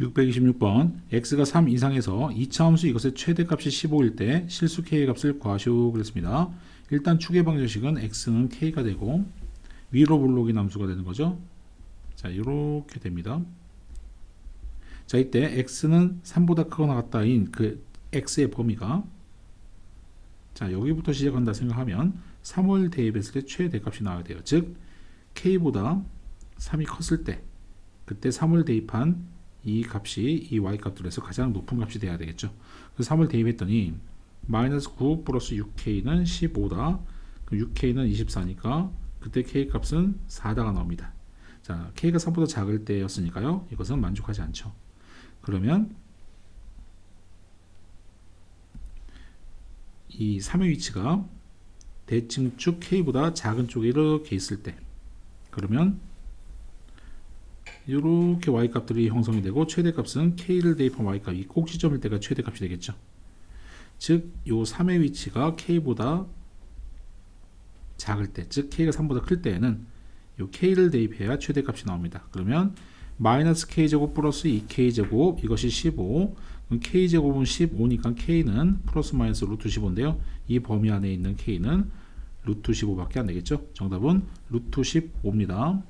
626번 x가 3 이상에서 이차함수 이것의 최대값이 15일 때 실수 k의 값을 구하시오 그랬습니다. 일단 추계 방정식은 x는 k가 되고 위로 블록이 남수가 되는 거죠. 자 이렇게 됩니다. 자 이때 x는 3보다 크거나 같다인 그 x의 범위가 자 여기부터 시작한다 생각하면 3월 대입했을 때 최대값이 나와야 돼요. 즉 k보다 3이 컸을 때 그때 3을 대입한 이 값이 이 y 값들에서 가장 높은 값이 돼야 되겠죠. 그래서 3을 대입했더니 마이너스 9 플러스 6k는 15다. 그럼 6k는 24니까 그때 k 값은 4다가 나옵니다. 자, k가 3보다 작을 때였으니까요. 이것은 만족하지 않죠. 그러면 이 3의 위치가 대칭축 k보다 작은 쪽에 이렇게 있을 때 그러면 이렇게 y 값들이 형성이 되고 최대값은 k를 대입한 y 값이 꼭지점일 때가 최대값이 되겠죠. 즉, 요 3의 위치가 k보다 작을 때, 즉 k가 3보다 클 때에는 요 k를 대입해야 최대값이 나옵니다. 그러면 마이너스 k제곱 플러스 2k제곱 이것이 15 그럼 k제곱은 15니까 k는 플러스 마이너스 루트 15인데요. 이 범위 안에 있는 k는 루트 15밖에 안 되겠죠. 정답은 루트 15입니다.